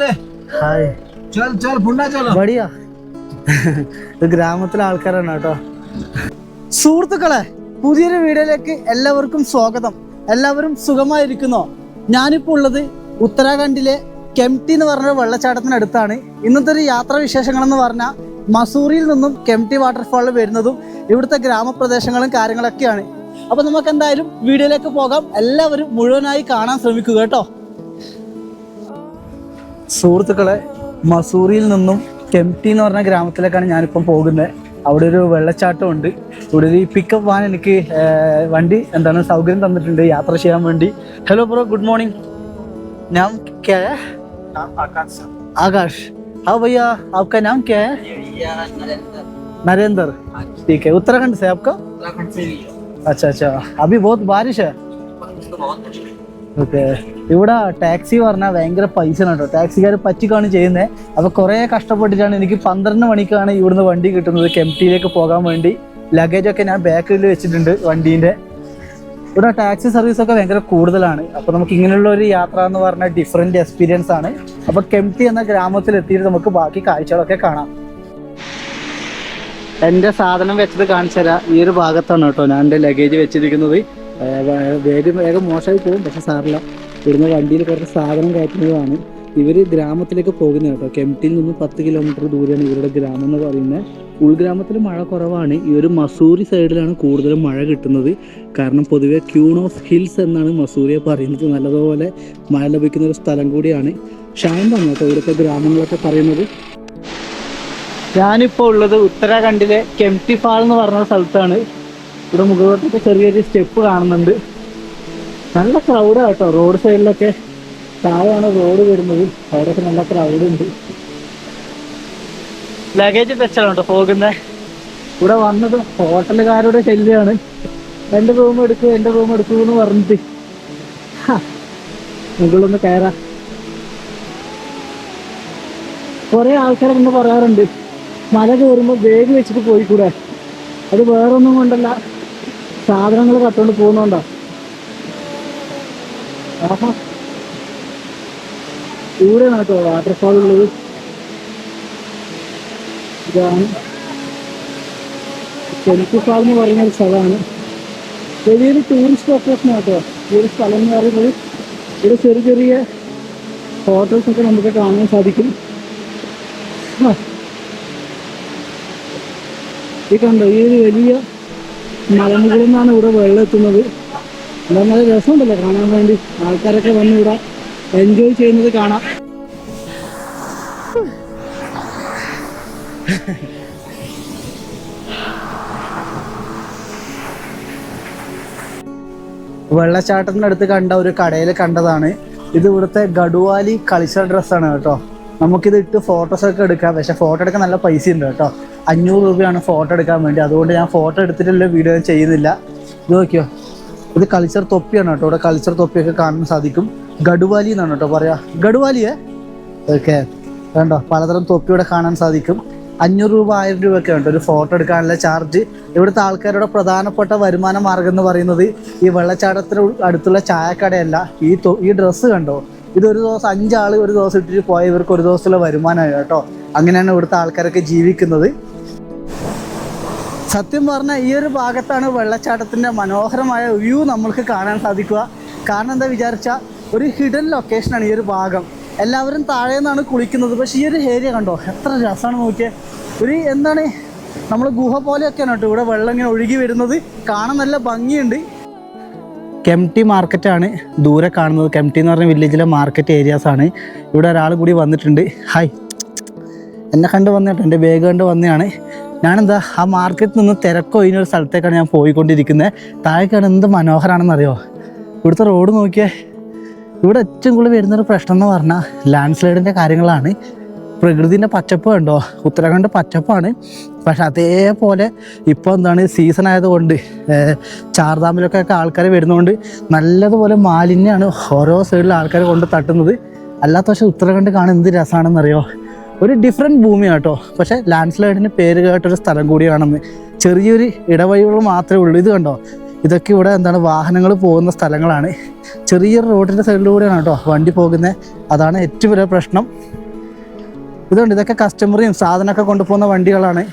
സുഖല്ലേ ഹായ്. ചൽ ഇത് ഗ്രാമത്തിലെ ആൾക്കാരാണ് കേട്ടോ. സുഹൃത്തുക്കളെ പുതിയൊരു വീഡിയോയിലേക്ക് എല്ലാവർക്കും സ്വാഗതം. എല്ലാവരും സുഖമായിരിക്കുന്നോ? ഞാനിപ്പോ ഉള്ളത് ഉത്തരാഖണ്ഡിലെ കെംടി എന്ന് പറഞ്ഞ വെള്ളച്ചാട്ടത്തിനടുത്താണ്. ഇന്നത്തെ ഒരു യാത്രാ വിശേഷങ്ങൾ എന്ന് പറഞ്ഞാൽ മസൂറിയിൽ നിന്നും കെംടി വാട്ടർഫാളിൽ വരുന്നതും ഇവിടുത്തെ ഗ്രാമപ്രദേശങ്ങളും കാര്യങ്ങളൊക്കെയാണ്. അപ്പോൾ നമുക്ക് എന്തായാലും വീഡിയോയിലേക്ക് പോകാം. എല്ലാവരും മുഴുവനായി കാണാൻ ശ്രമിക്കുക കേട്ടോ. സുഹൃത്തുക്കളെ മസൂറിയിൽ നിന്നും കെംടി എന്ന് പറഞ്ഞ ഗ്രാമത്തിലേക്കാണ് ഞാനിപ്പം പോകുന്നത് അവിടെ ഒരു വെള്ളച്ചാട്ടമുണ്ട് ഇവിടെ ഒരു പിക്കപ്പ് വാൻ എനിക്ക് ആ, വണ്ടി എന്താണ് സൗകര്യം തന്നിട്ടുണ്ട് യാത്ര ചെയ്യാൻ വേണ്ടി ഹലോ ബ്രോ ഗുഡ് മോർണിംഗ് नाम क्या है आकाश हाँ भैया आपका नाम क्या है नरेंद्र ठीक है उत्तराखंड से आपका अच्छा अच्छा अभी बहुत बारिश है ഓക്കെ. ഇവിടെ ടാക്സി പറഞ്ഞാൽ ഭയങ്കര പൈസ കേട്ടോ. ടാക്സിക്കാർ പറ്റിക്കാണ് ചെയ്യുന്നത് അപ്പോൾ കുറേ കഷ്ടപ്പെട്ടിട്ടാണ് എനിക്ക് പന്ത്രണ്ട് മണിക്കാണ് ഇവിടുന്ന് വണ്ടി കിട്ടുന്നത് കെംറ്റിയിലേക്ക് പോകാൻ വേണ്ടി. ലഗേജൊക്കെ ഞാൻ ബാക്കിൽ വെച്ചിട്ടുണ്ട് വണ്ടീന്റെ. ഇവിടെ ടാക്സി സർവീസ് ഒക്കെ ഭയങ്കര കൂടുതലാണ്. അപ്പോൾ നമുക്ക് ഇങ്ങനെയുള്ള ഒരു യാത്ര എന്ന് പറഞ്ഞാൽ ഡിഫറെന്റ് എക്സ്പീരിയൻസ് ആണ്. അപ്പോൾ കെംറ്റി എന്ന ഗ്രാമത്തിൽ എത്തിയിട്ട് നമുക്ക് ബാക്കി കാഴ്ചകളൊക്കെ കാണാം. എന്റെ സാധനം വെച്ചത് കാണിച്ചു തരാം ഈ ഒരു ഭാഗത്താണ് കേട്ടോ ഞാൻ എന്റെ ലഗേജ് വെച്ചിരിക്കുന്നത്. വേഗം വേഗം മോശമായി പോകും പക്ഷെ സാറില്ല. ഇവിടുന്ന് വണ്ടിയിൽ കുറച്ച് സാധനം കയറ്റുന്നതാണ്. ഇവർ ഗ്രാമത്തിലേക്ക് പോകുന്നത് കേട്ടോ. കെംറ്റിയിൽ നിന്ന് പത്ത് കിലോമീറ്റർ ദൂരെയാണ് ഇവരുടെ ഗ്രാമം എന്ന് പറയുന്നത്. ഉൾഗ്രാമത്തിൽ മഴ കുറവാണ്. ഈ ഒരു മസൂറി സൈഡിലാണ് കൂടുതലും മഴ കിട്ടുന്നത്. കാരണം പൊതുവെ ക്യൂൺ ഓഫ് ഹിൽസ് എന്നാണ് മസൂറിയെ പറയുന്നത്. നല്ലതുപോലെ മഴ ലഭിക്കുന്ന ഒരു സ്ഥലം കൂടിയാണ്. ഷാൻഡാണ് കേട്ടോ ഇവിടുത്തെ ഗ്രാമങ്ങളൊക്കെ പറയുന്നത്. ഞാനിപ്പോൾ ഉള്ളത് ഉത്തരാഖണ്ഡിലെ കെംറ്റി ഫാൾ എന്ന് പറഞ്ഞ സ്ഥലത്താണ്. ഇവിടെ മുകളിലോട്ടൊക്കെ ചെറിയൊരു സ്റ്റെപ്പ് കാണുന്നുണ്ട്. നല്ല ക്രൗഡാണ് കേട്ടോ. റോഡ് സൈഡിലൊക്കെ താഴെയാണ് റോഡ് വരുന്നത്. അവിടെയൊക്കെ നല്ല ക്രൗഡ് ഉണ്ട്. ലഗേജ് വെച്ചാണ് പോകുന്നത് ഇവിടെ വന്നത് ഹോട്ടലുകാരുടെ ശല്യമാണ് എന്റെ റൂം എടുക്കൂ എന്റെ റൂം എടുക്കൂ എന്ന് പറഞ്ഞിട്ട്. മുകളിലൊന്ന് കയറാം. കുറെ ആൾക്കാരൊക്കെ ഇന്ന് പറയാറുണ്ട്. മല കയറുമ്പോൾ ബാഗ് വെച്ചിട്ട് പോയിക്കൂടെ? അത് വേറൊന്നും കൊണ്ടല്ല. സാധനങ്ങൾ കട്ടുകൊണ്ട് പോകുന്നോണ്ടാ. ആഹാ. ഇവിടെയാണ് കേട്ടോ വാട്ടർഫാൾ ഉള്ളത്. ഇതാണ്. ചെലുക്ക് ഫാൾ എന്ന് പറയുന്ന ഒരു സ്ഥലമാണ്. വലിയൊരു ടൂറിസ്റ്റ് ലൊക്കേഷൻ കേട്ടോ. ഈ ഒരു സ്ഥലം എന്ന് പറയുന്നത് ഇവിടെ ചെറിയ ചെറിയ ഹോട്ടൽസ് ഒക്കെ നമുക്ക് കാണാൻ സാധിക്കും. ഈ കണ്ടോ? ഈ ഒരു വലിയ മലമുകളിൽ നിന്നാണ് ഇവിടെ വെള്ളം എത്തുന്നത് എന്താ നല്ല രസമുണ്ടല്ലോ കാണാൻ വേണ്ടി. ആൾക്കാരൊക്കെ വന്ന് ഇവിടെ എൻജോയ് ചെയ്യുന്നത് കാണാം. വെള്ളച്ചാട്ടത്തിന്റെ അടുത്ത് കണ്ട ഒരു കടയിൽ കണ്ടതാണ്. ഇത് ഇവിടുത്തെ ഗഡുവാലി കൾച്ചർ ഡ്രസ്സാണ് കേട്ടോ. നമുക്കിത് ഇട്ട് ഫോട്ടോസൊക്കെ എടുക്കാം. പക്ഷെ ഫോട്ടോ എടുക്കാൻ നല്ല പൈസ ഉണ്ട് കേട്ടോ. അഞ്ഞൂറ് രൂപയാണ് ഫോട്ടോ എടുക്കാൻ വേണ്ടി. അതുകൊണ്ട് ഞാൻ ഫോട്ടോ എടുത്തിട്ടുള്ള വീഡിയോ ചെയ്യുന്നില്ല ഇത് നോക്കിയോ? ഇത് കൾച്ചർ തൊപ്പിയാണ് കേട്ടോ. ഇവിടെ കൾച്ചർ തൊപ്പിയൊക്കെ കാണാൻ സാധിക്കും. ഗഡുവാലി എന്നാണ് കേട്ടോ പറയാ. ഗഡുവാലിയേ? ഓക്കെ കണ്ടോ? പലതരം തൊപ്പി ഇവിടെ കാണാൻ സാധിക്കും. അഞ്ഞൂറ് രൂപ ആയിരം രൂപയൊക്കെ ഉണ്ട്. ഒരു ഫോട്ടോ എടുക്കാനുള്ള ചാർജ് ഇവിടുത്തെ ആൾക്കാരുടെ പ്രധാനപ്പെട്ട വരുമാന മാർഗം എന്ന് പറയുന്നത് ഈ വെള്ളച്ചാട്ടത്തിന് അടുത്തുള്ള ചായക്കടയല്ല. ഈ ഈ ഡ്രസ്സ് കണ്ടോ? ഇത് ഒരു ദിവസം അഞ്ചാൾ ഒരു ദിവസം ഇട്ടിട്ട് പോയ ഇവർക്ക് ഒരു ദിവസത്തുള്ള വരുമാനമായി കേട്ടോ. അങ്ങനെയാണ് ഇവിടുത്തെ ആൾക്കാരൊക്കെ ജീവിക്കുന്നത്. സത്യം പറഞ്ഞാൽ ഈ ഒരു ഭാഗത്താണ് വെള്ളച്ചാട്ടത്തിന്റെ മനോഹരമായ വ്യൂ നമ്മൾക്ക് കാണാൻ സാധിക്കുക. കാരണം എന്താ വിചാരിച്ചാൽ ഒരു ഹിഡൻ ലൊക്കേഷനാണ് ഈ ഒരു ഭാഗം. എല്ലാവരും താഴെ നിന്നാണ് കുളിക്കുന്നത്. പക്ഷേ ഈ ഒരു ഏരിയ കണ്ടോ? എത്ര രസമാണ് നോക്കിയേ. ഒരു എന്താണ് നമ്മൾ ഗുഹ പോലെയൊക്കെയാണ് കേട്ടോ ഇവിടെ വെള്ളം ഇങ്ങനെ ഒഴുകി വരുന്നത്. കാണാൻ നല്ല ഭംഗിയുണ്ട്. കെംടി മാർക്കറ്റാണ് ദൂരെ കാണുന്നത്. കെംടി എന്ന് പറഞ്ഞ വില്ലേജിലെ മാർക്കറ്റ് ഏരിയാസ് ആണ്. ഇവിടെ ഒരാൾ കൂടി വന്നിട്ടുണ്ട്. ഹായ്. എന്നെ കണ്ട് വന്നിട്ട്. എന്റെ ബാഗ് കണ്ട് വന്നതാണ്. ഞാനെന്താ ആ മാർക്കറ്റിൽ നിന്ന് തിരക്കൊഴിഞ്ഞ ഒരു സ്ഥലത്തേക്കാണ് ഞാൻ പോയിക്കൊണ്ടിരിക്കുന്നത് താഴേക്കാണ് എന്ത് മനോഹരമാണെന്നറിയോ ഇവിടുത്തെ റോഡ് നോക്കിയേ ഇവിടെ ഏറ്റവും കൂടുതൽ വരുന്നൊരു പ്രശ്നം എന്ന് പറഞ്ഞാൽ ലാൻഡ് സ്ലൈഡിന്റെ കാര്യങ്ങളാണ്. പ്രകൃതിന്റെ പച്ചപ്പ് കണ്ടോ? ഉത്തരാഖണ്ഡ് പച്ചപ്പാണ്. പക്ഷെ അതേപോലെ ഇപ്പോൾ എന്താണ് സീസൺ ആയതുകൊണ്ട് ചാർധാമിലൊക്കെ ആൾക്കാർ വരുന്നതുകൊണ്ട് നല്ലതുപോലെ മാലിന്യമാണ് ഓരോ സൈഡിൽ ആൾക്കാർ കൊണ്ട് തട്ടുന്നത്. അല്ലാത്ത പക്ഷേ ഉത്തരാഖണ്ഡ് കാണാൻ എന്ത് രസമാണെന്നറിയോ ഒരു ഡിഫറെന്റ് ഭൂമിയാണ് കേട്ടോ. പക്ഷേ ലാൻഡ് സ്ലൈഡിന് പേര് കേട്ടൊരു സ്ഥലം കൂടിയാണെന്ന്. ചെറിയൊരു ഇടവഴികൾ മാത്രമേ ഉള്ളൂ. ഇത് കണ്ടോ? ഇതൊക്കെ ഇവിടെ എന്താണ് വാഹനങ്ങൾ പോകുന്ന സ്ഥലങ്ങളാണ്. ചെറിയൊരു റോഡിന്റെ സൈഡിലൂടെയാണ് കേട്ടോ വണ്ടി പോകുന്നത് അതാണ് ഏറ്റവും വലിയ പ്രശ്നം. ഇതുകൊണ്ട് ഇതൊക്കെ കസ്റ്റമറിയും സാധനമൊക്കെ കൊണ്ടുപോകുന്ന വണ്ടികളാണ്.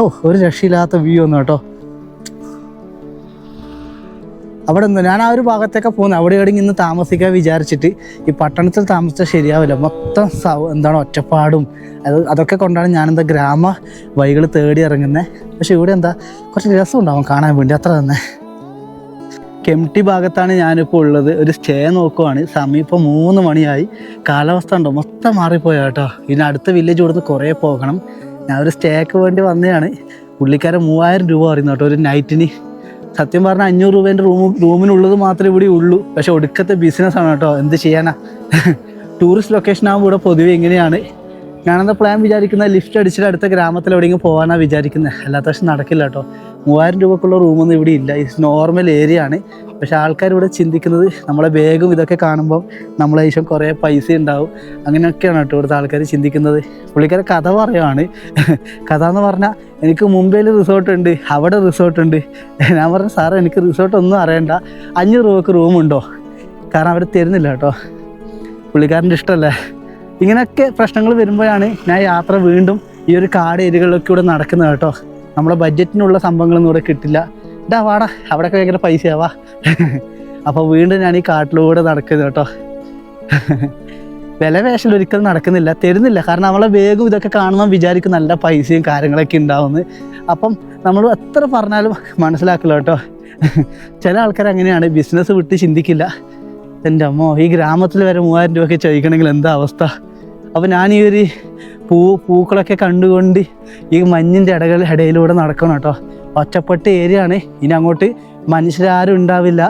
ഓ ഒരു രക്ഷയില്ലാത്ത വ്യൂ ഒന്നും കേട്ടോ. അവിടെ നിന്ന് ഞാൻ ആ ഒരു ഭാഗത്തേക്ക് പോകുന്നത്. അവിടെ എവിടെ ഇന്ന് താമസിക്കാൻ വിചാരിച്ചിട്ട് ഈ പട്ടണത്തിൽ താമസിച്ചാൽ ശരിയാവില്ല. മൊത്തം സൗ എന്താണ് ഒറ്റപ്പാടും. അത് അതൊക്കെ കൊണ്ടാണ് ഞാനെന്താ ഗ്രാമ വഴികൾ തേടി ഇറങ്ങുന്നത് പക്ഷെ ഇവിടെ എന്താ കുറച്ച് രസം ഉണ്ടാവും കാണാൻ വേണ്ടി. അത്ര തന്നെ. കെംടി ഭാഗത്താണ് ഞാനിപ്പോൾ ഉള്ളത്. ഒരു സ്റ്റേ നോക്കുവാണ്. സമയം ഇപ്പോൾ മൂന്ന് മണിയായി. കാലാവസ്ഥ ഉണ്ടോ? മൊത്തം മാറിപ്പോയ കേട്ടോ. ഇനി അടുത്ത വില്ലേജ് കൊടുത്ത് കുറേ പോകണം. ഞാൻ ഒരു സ്റ്റേക്ക് വേണ്ടി വന്നതാണ്. പുള്ളിക്കാരൻ മൂവായിരം രൂപ പറയുന്നു കേട്ടോ. ഒരു നൈറ്റിന് സത്യം പറഞ്ഞാൽ അഞ്ഞൂറ് രൂപേന്റെ റൂം റൂമിനുള്ളത് മാത്രമേ ഇവിടെ ഉള്ളൂ. പക്ഷെ ഒടുക്കത്തെ ബിസിനസ് ആണ് കേട്ടോ. എന്ത് ചെയ്യാനാ? ടൂറിസ്റ്റ് ലൊക്കേഷൻ ആകുമ്പോൾ ഇവിടെ പൊതുവെ എങ്ങനെയാണ് ഞാനെന്താ പ്ലാൻ വിചാരിക്കുന്നത് ലിഫ്റ്റ് അടിച്ചിട്ട് അടുത്ത ഗ്രാമത്തിൽ എവിടെയെങ്കിലും പോകാനാണ് വിചാരിക്കുന്നത് അല്ലാത്ത പക്ഷെ നടക്കില്ല കേട്ടോ. മൂവായിരം രൂപക്കുള്ള റൂമൊന്നും ഇവിടെ ഇല്ല. ഇത് നോർമൽ ഏരിയ ആണ്. പക്ഷെ ആൾക്കാർ ഇവിടെ ചിന്തിക്കുന്നത് നമ്മളെ വേഗം ഇതൊക്കെ കാണുമ്പോൾ നമ്മളെ ശേഷം കുറേ പൈസ ഉണ്ടാവും. അങ്ങനെയൊക്കെയാണ് കേട്ടോ ഇവിടുത്തെ ആൾക്കാർ ചിന്തിക്കുന്നത്. പുള്ളിക്കാരെ കഥ പറയുവാണ്. കഥ എന്ന് പറഞ്ഞാൽ എനിക്ക് മുംബൈയിൽ റിസോർട്ട് ഉണ്ട് അവിടെ റിസോർട്ട് ഉണ്ട്. ഞാൻ പറഞ്ഞു സാറേ എനിക്ക് റിസോർട്ട് ഒന്നും അറിയണ്ട. അഞ്ഞൂറ് രൂപക്ക് റൂമുണ്ടോ കാരണം അവർ തരുന്നില്ല കേട്ടോ. പുള്ളിക്കാരന്റെ ഇഷ്ടമല്ലേ ഇങ്ങനെയൊക്കെ പ്രശ്നങ്ങൾ വരുമ്പോഴാണ് ഞാൻ യാത്ര വീണ്ടും ഈ ഒരു കാട് ഏരിയകളിലൊക്കെ ഇവിടെ നടക്കുന്നത് കേട്ടോ. നമ്മുടെ ബഡ്ജറ്റിനുള്ള സംഭവങ്ങളൊന്നും ഇവിടെ കിട്ടില്ല. ഇതാ വാടാ അവിടെയൊക്കെ ഭയങ്കര പൈസയാവാ അപ്പോൾ വീണ്ടും ഞാൻ ഈ കാട്ടിലൂടെ നടക്കുന്നു കേട്ടോ. വില വേഷം ഒരിക്കലും നടക്കുന്നില്ല തരുന്നില്ല. കാരണം നമ്മളെ വേഗം ഇതൊക്കെ കാണുമ്പോൾ വിചാരിക്കും നല്ല പൈസയും കാര്യങ്ങളൊക്കെ ഉണ്ടാവുമെന്ന്. അപ്പം നമ്മൾ എത്ര പറഞ്ഞാലും മനസ്സിലാക്കില്ല കേട്ടോ. ചില ആൾക്കാർ അങ്ങനെയാണ് ബിസിനസ് വിട്ട് ചിന്തിക്കില്ല. എന്റെ അമ്മോ ഈ ഗ്രാമത്തിൽ വരെ മൂവായിരം രൂപയൊക്കെ ചോദിക്കണമെങ്കിൽ എന്താ അവസ്ഥ? അപ്പോൾ ഞാൻ ഈ ഒരു പൂ പൂക്കളൊക്കെ കണ്ടുകൊണ്ട് ഈ മഞ്ഞിന്റെ ഇടകൾ ഇടയിലൂടെ നടക്കണം കേട്ടോ. ഒറ്റപ്പെട്ട ഏരിയ ആണ് ഇനി അങ്ങോട്ട് മനുഷ്യരാരും ഉണ്ടാവില്ല.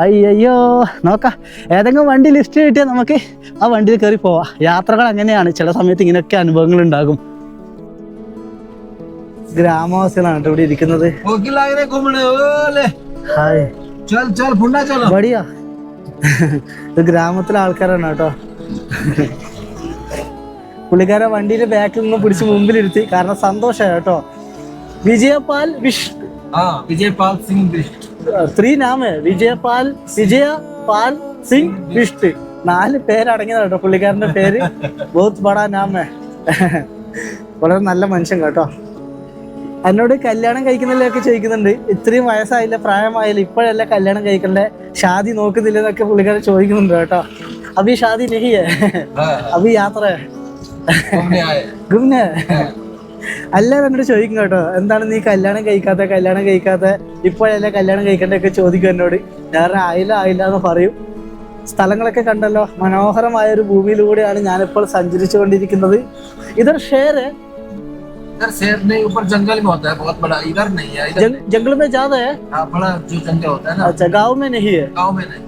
അയ്യോ നോക്കാം. ഏതെങ്കിലും വണ്ടി ലിസ്റ്റ് കിട്ടിയാൽ നമുക്ക് ആ വണ്ടിയിൽ കയറി പോവാം. യാത്രകൾ അങ്ങനെയാണ്. ചില സമയത്ത് ഇങ്ങനെയൊക്കെ അനുഭവങ്ങൾ ഉണ്ടാകും. ഗ്രാമവാസികളാണ് ഇവിടെ ഇരിക്കുന്നത്. ഹായ്. ബടിയാ ഇത് ഗ്രാമത്തിലെ ആൾക്കാരാണ് കേട്ടോ. പുള്ളിക്കാരെ വണ്ടിയിലെ ബാക്കിൽ നിന്ന് പിടിച്ച് മുമ്പിലിരുത്തി. കാരണം സന്തോഷമായി കേട്ടോ. വിജയപാൽ വിഷ് हाँ विजय पाल सिंह बिष्ट ത്രീ നാമ് വിജയപാൽ വിജയ പാൽ സിംഗ് വിഷ്ട് നാല് പേരടങ്ങിയതാണ് കേട്ടോ പുള്ളിക്കാരന്റെ പേര് ബഹുത് ബടാ നാമ് വളരെ നല്ല മനുഷ്യൻ കേട്ടോ എന്നോട് കല്യാണം കഴിക്കുന്നില്ലൊക്കെ ചോദിക്കുന്നുണ്ട് ഇത്രയും വയസ്സായില്ല പ്രായമായില്ല ഇപ്പോഴല്ല കല്യാണം കഴിക്കണ്ടേ ഷാദി നോക്കുന്നില്ല എന്നൊക്കെ പുള്ളിക്കാരൻ ചോദിക്കുന്നുണ്ട് കേട്ടോ അഭി ഷാദി നഹിയേ हाँ അഭി യാത്ര घूमने आए ഗുമ്നെ എല്ലാവരും എന്നോട് ചോദിക്കും കേട്ടോ എന്താണ് നീ കല്യാണം കഴിക്കാത്ത കല്യാണം കഴിക്കാത്ത ഇപ്പോഴല്ലേ കല്യാണം കഴിക്കണ്ടൊക്കെ ചോദിക്കും എന്നോട് ഞാൻ ആയില്ല ആയില്ല എന്ന് പറയും സ്ഥലങ്ങളൊക്കെ കണ്ടല്ലോ മനോഹരമായ ഒരു ഭൂമിയിലൂടെയാണ് ഞാനിപ്പോൾ സഞ്ചരിച്ചു കൊണ്ടിരിക്കുന്നത് ഇതൊരു ഷെയർ इधर शेर नहीं ऊपर जंगल में होता है बहुत बड़ा इधर नहीं है इधर ജംഗിൾ മേ ജാത ഹേ हाँ, बड़ा जो जंगल होता है ना അച്ഛാ ഗാവ് മേ നഹി ഹേ गाँव में नहीं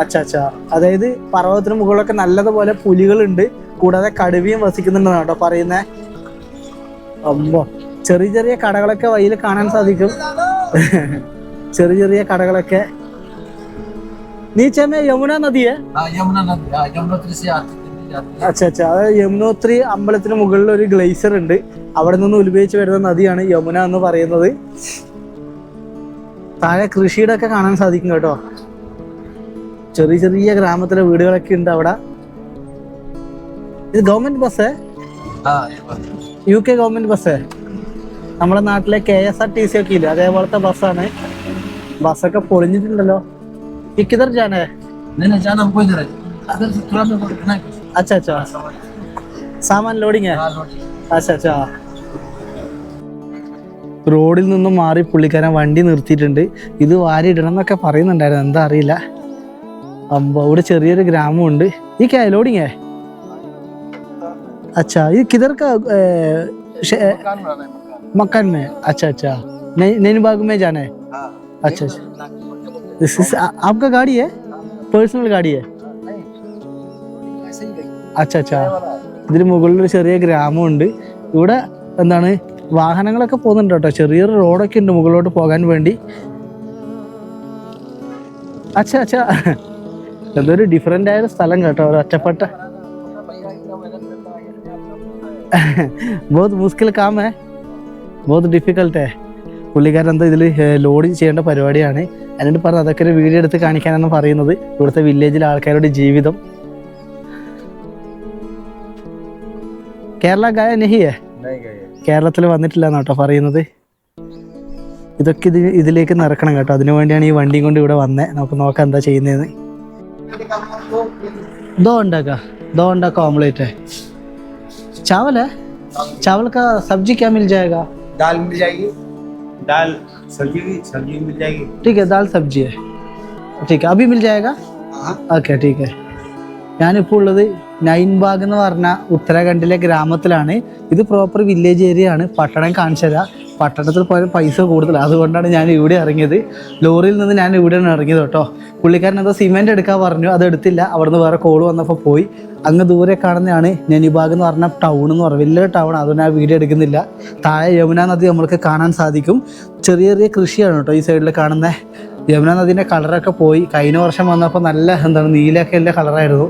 അച്ഛാ അച്ഛാ അതായത് പർവ്വതത്തിന് മുകളിലൊക്കെ നല്ലതുപോലെ പുലികളുണ്ട് കൂടാതെ കടുവയും വസിക്കുന്നുണ്ടെന്നാണ് കേട്ടോ പറയുന്നേ അമ്മോ ചെറിയ ചെറിയ കടകളൊക്കെ വഴിയിൽ കാണാൻ സാധിക്കും ചെറിയ ചെറിയ കടകളൊക്കെ നീച്ചമേ യമുന നദിയെ हाँ यमुना नदी हाँ यमुनोत्री से आती दिल्ली जाती है അച്ഛാ അച്ഛാ അതായത് യമുനോത്രി അമ്പലത്തിന് മുകളിൽ ഒരു ഗ്ലേസർ ഉണ്ട് അവിടെ നിന്ന് ഉത്ഭവിച്ച് വരുന്ന നദിയാണ് യമുന എന്ന് പറയുന്നത് താഴെ കൃഷിയുടെ ഒക്കെ കാണാൻ സാധിക്കും കേട്ടോ ചെറിയ ചെറിയ ഗ്രാമത്തിലെ വീടുകളൊക്കെ ഉണ്ട് അവിടെ ഇത് ഗവൺമെന്റ് ബസ്സേ हाँ ये बात है। യു കെ ഗവൺമെന്റ് ബസ്സേ നമ്മുടെ നാട്ടിലെ K S R T C ഒക്കെ ഇല്ല അതേപോലത്തെ ബസ്സാണ് ബസ്സൊക്കെ പൊളിഞ്ഞിട്ടുണ്ടല്ലോ ഈ കിതർ ജാനേ नहीं नहीं जाना हमको इधर है इधर से थोड़ा मेरे को रुकना है कुछ അച്ഛാ അച്ഛാ സാമാൻ ലോഡിങ് हाँ लोटी അച്ഛാ അച്ഛാ റോഡിൽ നിന്നും മാറി പുള്ളിക്കാരൻ വണ്ടി നിർത്തിയിട്ടുണ്ട് ഇത് വാരി ഇടണം എന്നൊക്കെ പറയുന്നുണ്ടായിരുന്നു എന്താ അറിയില്ല അമ്പോ ഇവിടെ ചെറിയൊരു ഗ്രാമമുണ്ട് ഈ കേ ലോഡിങ് अच्छा ये किधर का ए, श- ए, मकान बनाना है मकान मकान में अच्छा अच्छा नई नैनी बाग में जाना है हाँ अच्छा अच्छा इस- इस- आ- आपका गाड़ी है പേഴ്സണൽ गाड़ी है ऐसे ही गई അച്ഛാ അച്ഛാ ഇതിന് മുകളിൽ ഒരു ചെറിയ ഗ്രാമമുണ്ട് ഇവിടെ എന്താണ് വാഹനങ്ങളൊക്കെ പോകുന്നുണ്ട് കേട്ടോ ചെറിയൊരു റോഡൊക്കെ ഉണ്ട് മുകളിലോട്ട് പോകാൻ വേണ്ടി അച്ഛാ അച്ഛാ എന്തൊരു ഡിഫറെൻ്റ് ആയ ഒരു സ്ഥലം കേട്ടോ ഒരു ഒറ്റപ്പെട്ട बहुत मुश्किल काम है ബഹുത് ഡിഫിക്കൽട്ട് പുള്ളിക്കാരൻ എന്താ ഇതിൽ ലോഡ് ചെയ്യേണ്ട പരിപാടിയാണ് എന്നിട്ട് പറഞ്ഞത് അതൊക്കെ ഒരു വീഡിയോ എടുത്ത് കാണിക്കാനാണ് പറയുന്നത് ഇവിടുത്തെ വില്ലേജിലെ ആൾക്കാരുടെ ജീവിതം കേരള ഗായ നെഹിയേ नहीं गए കേരളത്തിൽ വന്നിട്ടില്ല എന്നാട്ടോ പറയുന്നത് ഇതൊക്കെ ഇത് ഇതിലേക്ക് നിറക്കണം കേട്ടോ അതിനു വേണ്ടിയാണ് ഈ വണ്ടിയും കൊണ്ട് ഇവിടെ വന്നേ നമുക്ക് നോക്കാം എന്താ ചെയ്യുന്നതെന്ന് दो अंडा का दो अंडा का ऑमलेट है चावल है चावल का सब्जी क्या मिल जाएगा दाल मिल जाएगी दाल सब्जी भी सब्जी मिल जाएगी ठीक है दाल सब्जी है ठीक है अभी मिल जाएगा हाँ ഓക്കെ ടീക്ക് ഞാനിപ്പോൾ ഉള്ളത് നൈൻബാഗ് എന്ന് പറഞ്ഞ ഉത്തരാഖണ്ഡിലെ ഗ്രാമത്തിലാണ് ഇത് പ്രോപ്പർ വില്ലേജ് ഏരിയ ആണ് പട്ടണം കാണിച്ചു തരാം പട്ടണത്തിൽ പോയാൽ പൈസ കൂടുതലാണ് അതുകൊണ്ടാണ് ഞാൻ ഇവിടെ ഇറങ്ങിയത് ലോറിയിൽ നിന്ന് ഞാൻ ഇവിടെയാണ് ഇറങ്ങിയത് കേട്ടോ പുള്ളിക്കാരൻ എന്തോ സിമെൻ്റ് എടുക്കാൻ പറഞ്ഞു അത് എടുത്തില്ല അവിടുന്ന് വേറെ കോൾ വന്നപ്പോൾ പോയി അങ്ങ് ദൂരെ കാണുന്നതാണ് നനിബാഗ് എന്ന് പറഞ്ഞ ടൗൺ എന്ന് പറഞ്ഞാൽ വലിയൊരു ടൗൺ അതുകൊണ്ട് ആ വീഡിയോ എടുക്കുന്നില്ല. താഴെ യമുന നദി നമ്മൾക്ക് കാണാൻ സാധിക്കും. ചെറിയ ചെറിയ കൃഷിയാണ് കേട്ടോ ഈ സൈഡിൽ കാണുന്ന. യമുന നദീന്റെ കളറൊക്കെ പോയി. കഴിഞ്ഞ വർഷം വന്നപ്പോൾ നല്ല എന്താണ് നീലൊക്കെ എല്ലാ കളറായിരുന്നു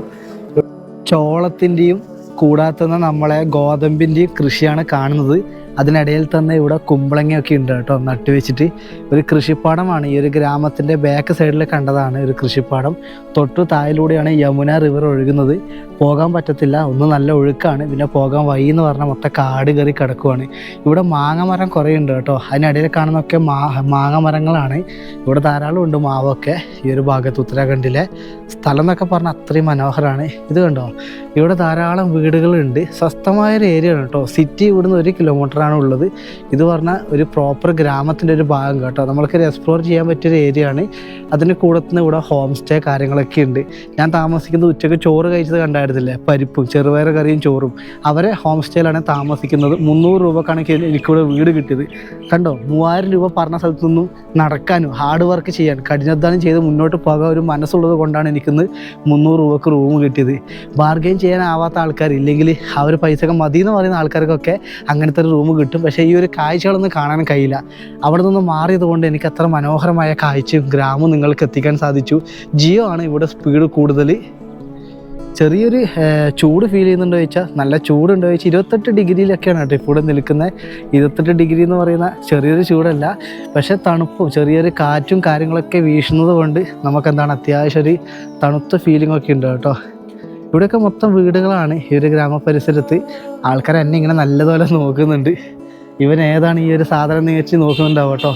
ചോളത്തിന്റെയും കൂടാത്തുനിന്ന് നമ്മളെ ഗോതമ്പിന്റെയും കൃഷിയാണ് കാണുന്നത്. അതിനിടയിൽ തന്നെ ഇവിടെ കുമ്പളങ്ങയൊക്കെ ഉണ്ട് കേട്ടോ നട്ടുവെച്ചിട്ട് ഒരു കൃഷിപ്പാടമാണ്. ഈ ഒരു ഗ്രാമത്തിന്റെ ബാക്ക് സൈഡിൽ കണ്ടതാണ് ഒരു കൃഷിപ്പാടം. തൊട്ടു താഴിലൂടെയാണ് യമുന റിവർ ഒഴുകുന്നത്. പോകാൻ പറ്റത്തില്ല. ഒന്ന് നല്ല ഒഴുക്കാണ്. പിന്നെ പോകാൻ വൈ എന്ന് പറഞ്ഞാൽ മൊത്തം കാട് കയറി കിടക്കുവാണ്. ഇവിടെ മാങ്ങ മരം കുറേ ഉണ്ട് കേട്ടോ. അതിനിടയിൽ കാണുന്നൊക്കെ മാ മാങ്ങ മരങ്ങളാണ്. ഇവിടെ ധാരാളം ഉണ്ട് മാവൊക്കെ ഈ ഒരു ഭാഗത്ത് ഉത്തരാഖണ്ഡിലെ. സ്ഥലം എന്നൊക്കെ പറഞ്ഞാൽ അത്രയും മനോഹരമാണ് ഇത് കണ്ടോ? ഇവിടെ ധാരാളം വീടുകളുണ്ട്. സ്വസ്ഥമായൊരു ഏരിയ ആണ് കേട്ടോ. സിറ്റി ഇവിടുന്ന് ഒരു കിലോമീറ്ററാണ് ഉള്ളത്. ഇത് പറഞ്ഞാൽ ഒരു പ്രോപ്പർ ഗ്രാമത്തിന്റെ ഒരു ഭാഗം കേട്ടോ. നമ്മൾക്ക് എക്സ്പ്ലോർ ചെയ്യാൻ പറ്റിയൊരു ഏരിയ ആണ്. അതിന് കൂടത്തുനിന്ന് ഇവിടെ ഹോം സ്റ്റേ കാര്യങ്ങളൊക്കെ ഉണ്ട്. ഞാൻ താമസിക്കുന്നത് ഉച്ചയ്ക്ക് ചോറ് കഴിച്ചത് കണ്ടായിരുന്നില്ലേ പരിപ്പും ചെറുപയർ കറിയും ചോറും. അവരെ ഹോം സ്റ്റേയിലാണ് താമസിക്കുന്നത്. മുന്നൂറ് രൂപക്കാണ് എനിക്ക് എനിക്കിവിടെ വീട് കിട്ടിയത്. കണ്ടോ? മൂവായിരം രൂപ പറഞ്ഞ സ്ഥലത്തു നിന്നും നടക്കാനും ഹാർഡ് വർക്ക് ചെയ്യാൻ കഠിനാധ്വാനം ചെയ്ത് മുന്നോട്ട് പോകാൻ ഒരു മനസ്സുള്ളത് കൊണ്ടാണ് എനിക്കിന്ന് മുന്നൂറ് രൂപക്ക് റൂം കിട്ടിയത്. ബാർഗെയിൻ ചെയ്യാനാവാത്ത ആൾക്കാർ ഇല്ലെങ്കിൽ അവർ ഒരു മതി എന്ന് പറയുന്ന ആൾക്കാർക്കൊക്കെ അങ്ങനത്തെ ഒരു റൂം കിട്ടും. പക്ഷേ ഈ ഒരു കാഴ്ചകളൊന്നും കാണാൻ കഴിയില്ല. അവിടെ നിന്ന് മാറിയത് കൊണ്ട് എനിക്ക് അത്ര മനോഹരമായ കാഴ്ചയും ഗ്രാമവും നിങ്ങൾക്ക് എത്തിക്കാൻ സാധിച്ചു. ജിയോ ആണ് ഇവിടെ സ്പീഡ് കൂടുതൽ ചെറിയൊരു ചൂട് ഫീൽ ചെയ്യുന്നുണ്ടോ ചോദിച്ചാൽ നല്ല ചൂടുണ്ടോ ചോദിച്ചാൽ ഇരുപത്തെട്ട് ഡിഗ്രിയിലൊക്കെയാണ് കേട്ടോ ഇവിടെ നിൽക്കുന്നത്. ഇരുപത്തെട്ട് ഡിഗ്രി എന്ന് പറയുന്ന ചെറിയൊരു ചൂടല്ല. പക്ഷേ തണുപ്പും ചെറിയൊരു കാറ്റും കാര്യങ്ങളൊക്കെ വീശുന്നത് കൊണ്ട് നമുക്കെന്താണ് അത്യാവശ്യം ഒരു തണുത്ത ഫീലിംഗ് ഒക്കെ ഉണ്ട് കേട്ടോ. ഇവിടെയൊക്കെ മൊത്തം വീടുകളാണ് ഈ ഒരു ഗ്രാമപരിസരത്ത്. ആൾക്കാർ എന്നെ ഇങ്ങനെ നല്ലതുപോലെ നോക്കുന്നുണ്ട്. ഇവൻ ഏതാണ് ഈ ഒരു സാധനം എന്ന് വെച്ച് നോക്കുന്നുണ്ടാവും കേട്ടോ.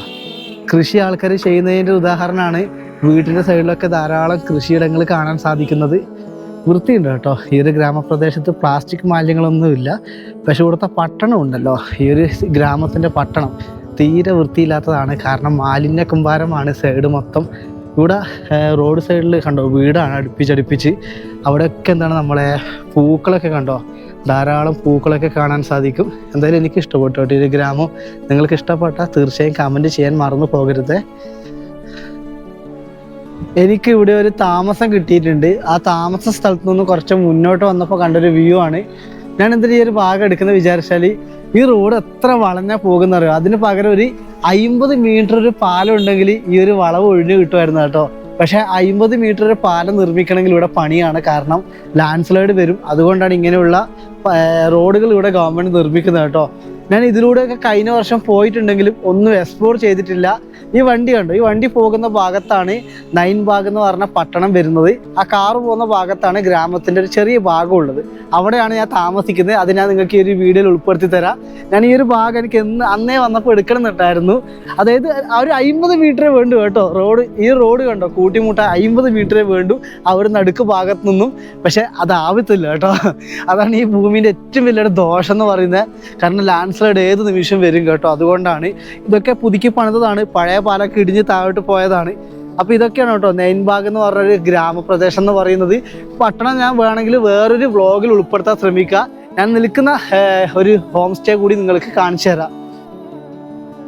കൃഷി ആൾക്കാർ ചെയ്യുന്നതിന്റെ ഉദാഹരണമാണ് വീട്ടിന്റെ സൈഡിലൊക്കെ ധാരാളം കൃഷിയിടങ്ങൾ കാണാൻ സാധിക്കുന്നത്. വൃത്തിയുണ്ട് കേട്ടോ. ഈ ഒരു ഗ്രാമപ്രദേശത്ത് പ്ലാസ്റ്റിക് മാലിന്യങ്ങളൊന്നുമില്ല. പക്ഷെ ഇവിടുത്തെ പട്ടണം ഉണ്ടല്ലോ. ഈ ഒരു ഗ്രാമത്തിന്റെ പട്ടണം തീരെ വൃത്തിയില്ലാത്തതാണ്. കാരണം മാലിന്യ കുമ്പാരമാണ് സൈഡ് മൊത്തം. ഇവിടെ റോഡ് സൈഡിൽ കണ്ടോ വീടാണ് അടുപ്പിച്ചടുപ്പിച്ച്. അവിടെയൊക്കെ എന്താണ് നമ്മളെ പൂക്കളൊക്കെ കണ്ടോ? ധാരാളം പൂക്കളൊക്കെ കാണാൻ സാധിക്കും. എന്തായാലും എനിക്ക് ഇഷ്ടപ്പെട്ടു കേട്ടോ ഈ ഗ്രാമം. നിങ്ങൾക്ക് ഇഷ്ടപ്പെട്ടാൽ തീർച്ചയായും കമന്റ് ചെയ്യാൻ മറന്നു പോകരുത്. എനിക്ക് ഇവിടെ ഒരു താമസം കിട്ടിയിട്ടുണ്ട്. ആ താമസ സ്ഥലത്ത് നിന്ന് കുറച്ച് മുന്നോട്ട് വന്നപ്പോൾ കണ്ടൊരു വ്യൂ ആണ്. ഞാൻ എന്തിനാ ഈ ഒരു ഭാഗം എടുക്കുന്നത് വിചാരിച്ചാൽ ഈ റോഡ് എത്ര വളഞ്ഞാൽ പോകുന്ന അറിയോ അതിന് പകരം ഒരു അയിമ്പത് മീറ്റർ ഒരു പാലം ഉണ്ടെങ്കിൽ ഈ ഒരു വളവ് ഒഴിഞ്ഞു കിട്ടുമായിരുന്നു കേട്ടോ. പക്ഷേ അയിമ്പത് മീറ്റർ ഒരു പാലം നിർമ്മിക്കണമെങ്കിൽ ഇവിടെ പണിയാണ്. കാരണം ലാൻഡ് സ്ലൈഡ് വരും. അതുകൊണ്ടാണ് ഇങ്ങനെയുള്ള റോഡുകൾ ഇവിടെ ഗവൺമെന്റ് നിർമ്മിക്കുന്നത് കേട്ടോ. ഞാൻ ഇതിലൂടെയൊക്കെ കഴിഞ്ഞ വർഷം പോയിട്ടുണ്ടെങ്കിലും ഒന്നും എക്സ്പ്ലോർ ചെയ്തിട്ടില്ല. ഈ വണ്ടി കണ്ടു? ഈ വണ്ടി പോകുന്ന ഭാഗത്താണ് നൈൻ ബാഗ് എന്ന് പറഞ്ഞ പട്ടണം വരുന്നത്. ആ കാറ് പോകുന്ന ഭാഗത്താണ് ഗ്രാമത്തിന്റെ ഒരു ചെറിയ ഭാഗം ഉള്ളത്. അവിടെയാണ് ഞാൻ താമസിക്കുന്നത്. അത് ഞാൻ നിങ്ങൾക്ക് ഈ ഒരു വീഡിയോയിൽ ഉൾപ്പെടുത്തി തരാം. ഞാൻ ഈ ഒരു ഭാഗം എനിക്ക് എന്ന് അന്നേ വന്നപ്പോൾ എടുക്കണം എന്നിട്ടായിരുന്നു അതായത് ഒരു അമ്പത് മീറ്ററേ വേണ്ടു കേട്ടോ. റോഡ് ഈ റോഡ് കണ്ടോ? കൂട്ടിമുട്ട അമ്പത് മീറ്ററേ വേണ്ടു. ഒരു നടുക്ക് ഭാഗത്തു നിന്നും. പക്ഷെ അതാവത്തില്ല കേട്ടോ. അതാണ് ഈ ഭൂമിന്റെ ഏറ്റവും വലിയൊരു ദോഷം എന്ന് പറയുന്നത്. കാരണം ലാൻഡ് സ്ലൈഡ് ഏത് നിമിഷം വരും കേട്ടോ. അതുകൊണ്ടാണ് ഇതൊക്കെ പുതുക്കി പണിതതാണ്. പഴയ പാലൊക്കെ ഇടിഞ്ഞ് താഴോട്ട് പോയതാണ്. അപ്പോൾ ഇതൊക്കെയാണ് കേട്ടോ നെയിൻബാഗ് എന്ന് പറഞ്ഞൊരു ഗ്രാമപ്രദേശം എന്ന് പറയുന്നത്. പട്ടണം ഞാൻ വേണമെങ്കിൽ വേറൊരു വ്ളോഗിൽ ഉൾപ്പെടുത്താൻ ശ്രമിക്കുക ഞാൻ നിൽക്കുന്ന ഒരു ഹോം സ്റ്റേ കൂടി നിങ്ങൾക്ക് കാണിച്ചു തരാം.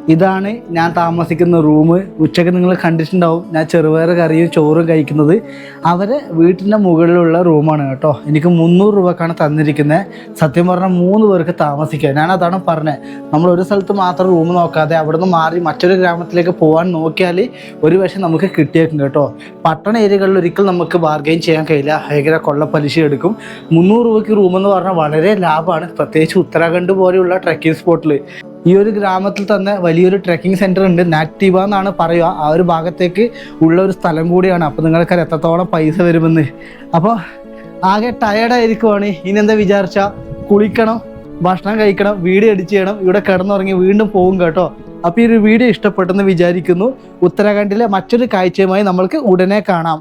ഇതാണ് ഞാൻ താമസിക്കുന്ന റൂം ഉച്ചയ്ക്ക് നിങ്ങൾ കണ്ടിട്ടുണ്ടാവും. ഞാൻ ചെറുപയർ കറിയും ചോറും കഴിക്കുന്നത്. അവരെ വീട്ടിന്റെ മുകളിലുള്ള റൂമാണ് കേട്ടോ. എനിക്ക് മുന്നൂറ് രൂപക്കാണ് തന്നിരിക്കുന്നത് സത്യം പറഞ്ഞാൽ മൂന്ന് പേർക്ക് താമസിക്കുക ഞാൻ അതാണ് പറഞ്ഞത് നമ്മൾ ഒരു സ്ഥലത്ത് മാത്രം റൂം നോക്കാതെ അവിടെ നിന്ന് മാറി മറ്റൊരു ഗ്രാമത്തിലേക്ക് പോകാൻ നോക്കിയാൽ ഒരു പക്ഷേ നമുക്ക് കിട്ടിയേക്കും കേട്ടോ. പട്ടണ ഏരിയകളിൽ ഒരിക്കൽ നമുക്ക് ബാർഗെയിൻ ചെയ്യാൻ കഴിയില്ല. ഭയങ്കര കൊള്ള പലിശ എടുക്കും. മുന്നൂറ് രൂപയ്ക്ക് റൂമെന്ന് പറഞ്ഞാൽ വളരെ ലാഭമാണ്. പ്രത്യേകിച്ച് ഉത്തരാഖണ്ഡ് പോലെയുള്ള ട്രക്കിംഗ് സ്പോട്ടിൽ ഈ ഒരു ഗ്രാമത്തിൽ തന്നെ വലിയൊരു ട്രെക്കിംഗ് സെന്റർ ഉണ്ട്. നാറ്റീവ എന്നാണ് പറയുക. ആ ഒരു ഭാഗത്തേക്ക് ഉള്ള ഒരു സ്ഥലം കൂടിയാണ്. അപ്പോൾ നിങ്ങൾക്ക് എത്രത്തോളം പൈസ വരുമെന്ന് അപ്പോൾ ആകെ ടയർഡായിരിക്കുവാണ് ഇനി എന്താ വിചാരിച്ച? കുളിക്കണം ഭക്ഷണം കഴിക്കണം വീഡിയോ എഡിറ്റ് ചെയ്യണം. ഇവിടെ കിടന്നുറങ്ങി വീണ്ടും പോകും കേട്ടോ. അപ്പോൾ ഈ ഒരു വീഡിയോ ഇഷ്ടപ്പെട്ടെന്ന് വിചാരിക്കുന്നു. ഉത്തരാഖണ്ഡിലെ മറ്റൊരു കാഴ്ചയുമായി നമ്മൾക്ക് ഉടനെ കാണാം.